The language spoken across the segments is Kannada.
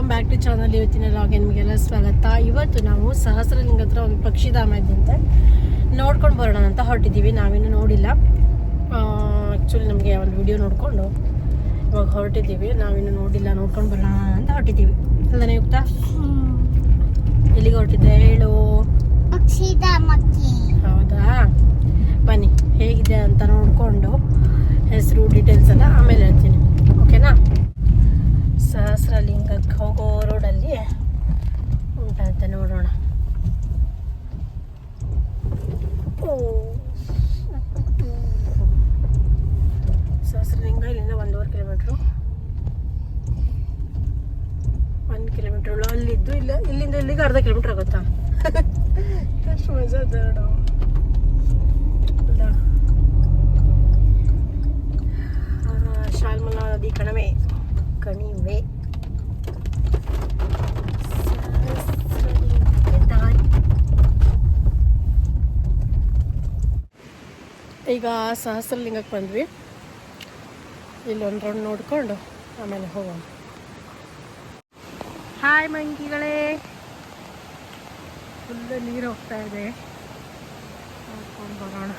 ವೆಲ್ಕಮ್ ಬ್ಯಾಕ್ ಟು ಚಾನಲ್ ಇವತ್ತಿನ ಲಾಗ್ ನಿಮಗೆಲ್ಲ ಸ್ವಾಗತ. ಇವತ್ತು ನಾವು ಸಹಸ್ರಲಿಂಗ ಹತ್ರ ಒಂದು ಪಕ್ಷಿಧಾಮ ಇದ್ದಂತೆ ನೋಡ್ಕೊಂಡು ಬರೋಣ ಅಂತ ಹೊರಟಿದ್ದೀವಿ. ನಾವಿನ್ನು ನೋಡಿಲ್ಲ. ಆ್ಯಕ್ಚುಲಿ ನಮಗೆ ಒಂದು ವಿಡಿಯೋ ನೋಡಿಕೊಂಡು ಇವಾಗ ಹೊರಟಿದ್ದೀವಿ. ನಾವಿನ್ನೂ ನೋಡಿಲ್ಲ ನೋಡ್ಕೊಂಡು ಬರೋಣ ಅಂತ ಹೊರಟಿದ್ದೀವಿ. ಅಲ್ಲನೇ ಯುಕ್ತ? ಎಲ್ಲಿಗೆ ಹೊರಟಿದ್ದೆ? ಹೇಳು. ಹೌದಾ? ಬನ್ನಿ. ಹೇಗಿದೆ ಅಂತ ನೋಡಿಕೊಂಡು ಹೆಸರು ಡೀಟೇಲ್ಸ್ ಎಲ್ಲ ಆಮೇಲೆ ಹೇಳ್ತೀನಿ. ಓಕೆನಾ ಸಹಸ್ರಲಿಂಗಕ್ಕೆ ಹೋಗೋ ರೋಡಲ್ಲಿ ಉಂಟಂತೆ ನೋಡೋಣ. ಸಹಸ್ರಲಿಂಗ ಇಲ್ಲಿಂದ ಒಂದೂವರೆ ಕಿಲೋಮೀಟ್ರು ಒಂದು ಕಿಲೋಮೀಟ್ರ್ ಅಲ್ಲಿದ್ದು ಇಲ್ಲ, ಇಲ್ಲಿಂದ ಇಲ್ಲಿಗೆ ಅರ್ಧ ಕಿಲೋಮೀಟ್ರ್ ಆಗುತ್ತಾ? ಎಷ್ಟು ಮಜಾ ನೋಡು ಈಗ ಸಹಸ್ರಲಿಂಗಕ್ಕೆ ಬಂದ್ವಿ. ಇಲ್ಲಿ ಒಂದು ರೌಂಡ್ ನೋಡ್ಕೊಂಡು ಆಮೇಲೆ ಹೋಗೋಣ. ಹಾಯ್ ಮಂಕಿಗಳೇ. ಫುಲ್ ನೀರು ಹೋಗ್ತಾ ಇದೆ. ನೋಡ್ಕೊಂಡು ಬರೋಣ.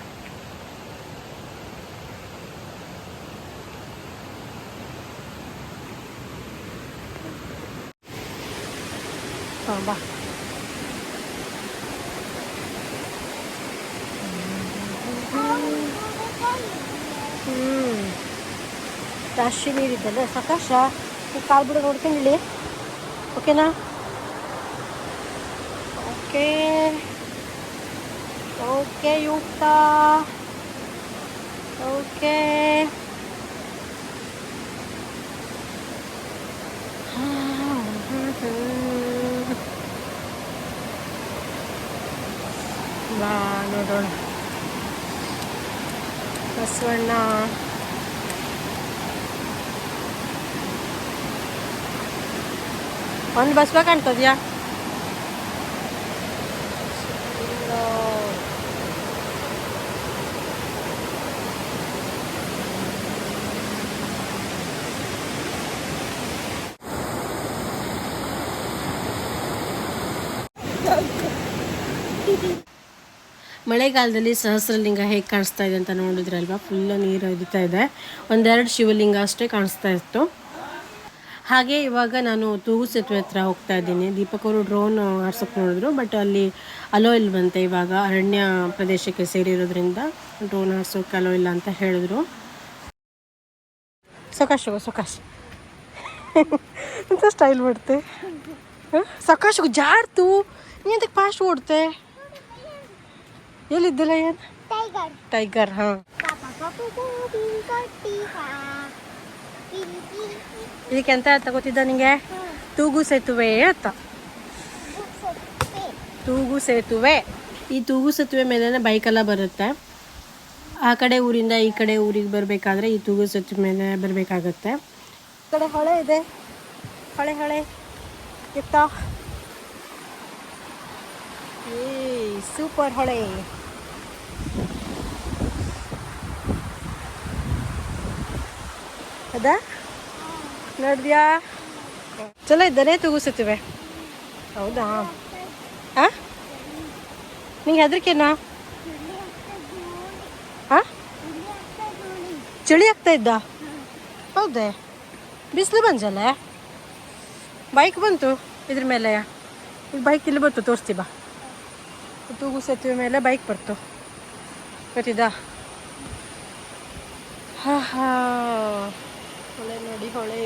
ಹಾಂ, ಬಾ. ಜಾಸ್ತಿ ನೀರಿದ್ದಲ್ಲ ಸಾಕಾಶ ಕಾಲು ಬಿಡ ನೋಡ್ಕೊಂಡು ಇಲ್ಲಿ. ಓಕೆನಾ? ಓಕೆ. ಓಕೆ ಯುಕ್ತ. Okay. ಬಸವಣ್ಣ ಒಂದು ಬಸವ ಕಾಣ್ತದ್ಯಾ ಮಳೆಗಾಲದಲ್ಲಿ ಸಹಸ್ರಲಿಂಗ ಹೇಗೆ ಕಾಣಿಸ್ತಾ ಇದೆ ಅಂತ ನೋಡಿದ್ರಲ್ವಾ? ಫುಲ್ಲು ನೀರು ಹರಿತಾ ಇದೆ. ಒಂದೆರಡು ಶಿವಲಿಂಗ ಅಷ್ಟೇ ಕಾಣಿಸ್ತಾ ಇತ್ತು. ಹಾಗೆ ಇವಾಗ ನಾನು ತೂಗು ಸೇತುವೆ ಹತ್ರ ಹೋಗ್ತಾ ಇದ್ದೀನಿ. ದೀಪಕ್ ಅವರು ಡ್ರೋನ್ ಆರ್ಸಕ್ಕೆ ನೋಡಿದ್ರು ಬಟ್ ಅಲ್ಲಿ ಅಲೋ ಇಲ್ಲ ಬಂತೆ ಇವಾಗ. ಅರಣ್ಯ ಪ್ರದೇಶಕ್ಕೆ ಸೇರಿರೋದ್ರಿಂದ ಡ್ರೋನ್ ಆಡ್ಸೋಕೆ ಅಲೋ ಇಲ್ಲ ಅಂತ ಹೇಳಿದ್ರು. ಸಕಾಶ್ ಸಕಾಶ್. ಎಂತ ಸ್ಟೈಲ್ ಬಿಡ್ತೆ ಸಕಾಶ್ ಜಾರ್ತು ನೀ ಅದಕ್ಕೆ ಫಾಸ್ಟ್ ಓಡ್ತೆ? ಎಲ್ಲಿದ್ದಲ್ಲ ಏನು? ಟೈಗರ್ ಟೈಗರ್ ಹಾಂ. ಇದಕ್ಕೆ ಎಂತ ತಗೋತಿದ್ದ ನಿಂಗೆ? ತೂಗು ಸೇತುವೆ ಅಂತ. ತೂಗು ಸೇತುವೆ. ಈ ತೂಗು ಸೇತುವೆ ಮೇಲೆ ಬೈಕೆಲ್ಲ ಬರುತ್ತೆ. ಆ ಕಡೆ ಊರಿಂದ ಈ ಕಡೆ ಊರಿಗೆ ಬರಬೇಕಾದ್ರೆ ಈ ತೂಗು ಸೇತುವೆ ಮೇಲೆ ಬರಬೇಕಾಗತ್ತೆ. ಈ ಕಡೆ ಹೊಳೆ ಇದೆ. ಹೊಳೆ ಹೊಳೆ. ಎತ್ತ. ಏ ಸೂಪರ್ ಹೊಳೆ. ಹೌದಾ ನೋಡಿದ್ಯಾ? ಚಲೋ ಇದ್ದಾನೆ, ತೂಗಿಸುತ್ತಿವೆ. ಹೌದಾ? ಆ? ನಿಂಗೆ ಹೆದರಿಕೆನಾ? ಚಳಿ ಆಗ್ತಾ ಇದ್ದ? ಹೌದೇ. ಬಿಸಿಲು ಬಂಜಲ್ಲ ಬೈಕ್ ಬಂತು ಇದ್ರ ಮೇಲೆ. ಬೈಕ್ ಇಲ್ಲಿ ಬಂತು ತೋರಿಸ್ತೀವ ತೂಗು ಸೇತುವೆ ಮೇಲೆ ಬೈಕ್ ಬರ್ತು. ಗೊತ್ತಿದ್ದಾ ಹಾ ಹಾ. ಹೊಳೆ ನೋಡಿ ಹೊಳೆ.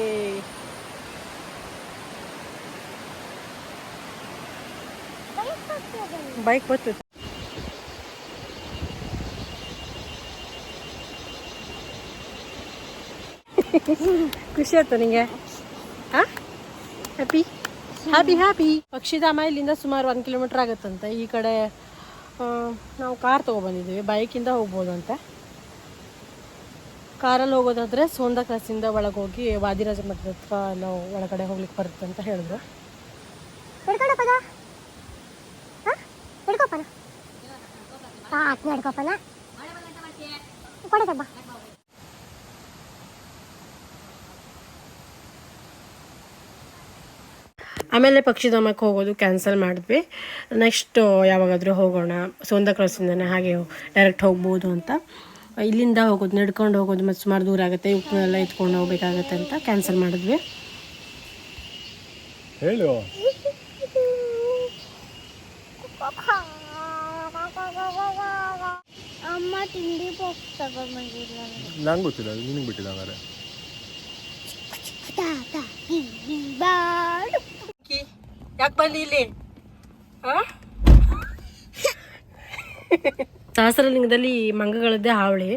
ಬೈಕ್ ಬತ್ತು. ಖುಷಿ ಆಯ್ತು ನಿಂಗೆ? ಹಾ? ಹ್ಯಾಪಿ ಹ್ಯಾಪಿ ಹ್ಯಾಪಿ ಪಕ್ಷಿಧಾಮ ಇಲ್ಲಿಂದ ಸುಮಾರು ಒಂದು ಕಿಲೋಮೀಟರ್ ಆಗುತ್ತಂತೆ. ಈ ಕಡೆ ನಾವು ಕಾರ್ ತೊಗೊಬಂದಿದ್ದೀವಿ. ಬೈಕಿಂದ ಅಂತ. ಕಾರಲ್ಲಿ ಹೋಗೋದಾದರೆ ಸೋಂದ ಕ್ರಾಸಿಂದ ಒಳಗೆ ಹೋಗಿ ವಾದಿರಾಜ ಮಠದ ಹತ್ರ ಎಲ್ಲ ಒಳಗಡೆ ಹೋಗ್ಲಿಕ್ಕೆ ಬರುತ್ತೆ ಅಂತ ಹೇಳಿದ್ರು. ನಡ್ಕೊಪ್ಪನ ಆಮೇಲೆ ಪಕ್ಷಿಧಾಮಕ್ಕೆ ಹೋಗೋದು ಕ್ಯಾನ್ಸಲ್ ಮಾಡಿದ್ವಿ. ನೆಕ್ಸ್ಟ್ ಯಾವಾಗಾದರೂ ಹೋಗೋಣ. ಸೋಂದ ಕ್ರಾಸಿಂದನೇ ಹಾಗೆ ಡೈರೆಕ್ಟ್ ಹೋಗ್ಬೋದು ಅಂತ. ಇಲ್ಲಿಂದ ಹೋಗೋದು ನಡ್ಕೊಂಡು ಹೋಗೋದು ಮತ್ತು ಸುಮಾರು ದೂರ ಆಗುತ್ತೆ. ಇವನ್ನೆಲ್ಲ ಎತ್ಕೊಂಡು ಹೋಗ್ಬೇಕಾಗತ್ತೆ ಅಂತ ಕ್ಯಾನ್ಸಲ್ ಮಾಡಿದ್ವಿ. ಹೇಳು. ಅಮ್ಮ ತಿಂಡಿ ಬಾಕ್ಸ್ ತಗೊಂಡ್ಬಂದಿಲ್ಲ ನಂಗೆ ಗೊತ್ತಿಲ್ಲ ನಿನಗೆ ಬಿಟ್ಟಿಲ್ಲ ಹಂಗಾರೆ ಯಾಕೆ ಬಂದಿ ಇಲ್ಲಿ ಸಹಸ್ರಲಿಂಗದಲ್ಲಿ ಮಂಗಗಳದ್ದೇ ಹಾವಳಿ.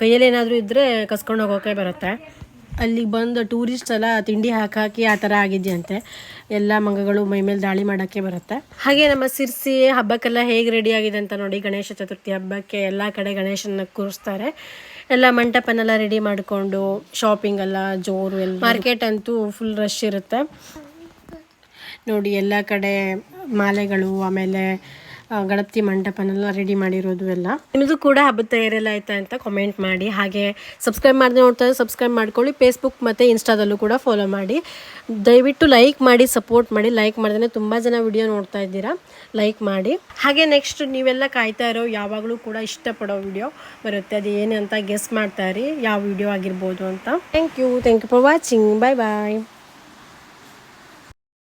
ಕೈಯಲ್ಲಿ ಏನಾದರೂ ಇದ್ದರೆ ಕಸ್ಕೊಂಡು ಹೋಗೋಕೆ ಬರುತ್ತೆ. ಅಲ್ಲಿಗೆ ಬಂದು ಟೂರಿಸ್ಟ್ ಎಲ್ಲ ತಿಂಡಿ ಹಾಕಿ ಹಾಕಿ ಆ ಥರ ಆಗಿದೆಯಂತೆ. ಎಲ್ಲ ಮಂಗಗಳು ಮೈ ಮೇಲೆ ದಾಳಿ ಮಾಡೋಕ್ಕೆ ಬರುತ್ತೆ. ಹಾಗೆ ನಮ್ಮ ಸಿರ್ಸಿ ಹಬ್ಬಕ್ಕೆಲ್ಲ ಹೇಗೆ ರೆಡಿ ಆಗಿದೆ ಅಂತ ನೋಡಿ ಗಣೇಶ ಚತುರ್ಥಿ ಹಬ್ಬಕ್ಕೆ ಎಲ್ಲ ಕಡೆ ಗಣೇಶನ ಕೂರಿಸ್ತಾರೆ. ಎಲ್ಲ ಮಂಟಪನೆಲ್ಲ ರೆಡಿ ಮಾಡಿಕೊಂಡು ಶಾಪಿಂಗ್ ಎಲ್ಲ ಜೋರು ಎಲ್ಲ. ಮಾರ್ಕೆಟ್ ಅಂತೂ ಫುಲ್ ರಶ್ ಇರುತ್ತೆ. ನೋಡಿ, ಎಲ್ಲ ಕಡೆ ಮಾಲೆಗಳು, ಆಮೇಲೆ ಗಣಪತಿ ಮಂಟಪನೆಲ್ಲ ರೆಡಿ ಮಾಡಿರೋದು ಎಲ್ಲ. ನಿಮ್ಮದು ಕೂಡ ಹಬ್ಬದ ತಯಾರೆಲ್ಲ ಆಯ್ತಾ ಅಂತ ಕಮೆಂಟ್ ಮಾಡಿ. ಹಾಗೆ ಸಬ್ಸ್ಕ್ರೈಬ್ ಮಾಡಿದ್ರೆ ನೋಡ್ತಾ ಸಬ್ಸ್ಕ್ರೈಬ್ ಮಾಡ್ಕೊಳ್ಳಿ. ಫೇಸ್ಬುಕ್ ಮತ್ತು ಇನ್ಸ್ಟಾದಲ್ಲೂ ಕೂಡ ಫಾಲೋ ಮಾಡಿ. ದಯವಿಟ್ಟು ಲೈಕ್ ಮಾಡಿ ಸಪೋರ್ಟ್ ಮಾಡಿ. ಲೈಕ್ ಮಾಡಿದ್ರೆ ತುಂಬ ಜನ ವಿಡಿಯೋ ನೋಡ್ತಾ ಇದ್ದೀರಾ. ಲೈಕ್ ಮಾಡಿ. ಹಾಗೆ ನೆಕ್ಸ್ಟ್ ನೀವೆಲ್ಲ ಕಾಯ್ತಾ ಇರೋ, ಯಾವಾಗಲೂ ಕೂಡ ಇಷ್ಟಪಡೋ ವಿಡಿಯೋ ಬರುತ್ತೆ. ಅದು ಏನು ಅಂತ ಗೆಸ್ ಮಾಡ್ತಾ ಇರಿ. ಯಾವ ವಿಡಿಯೋ ಆಗಿರ್ಬೋದು ಅಂತ. Thank you thank you for watching bye bye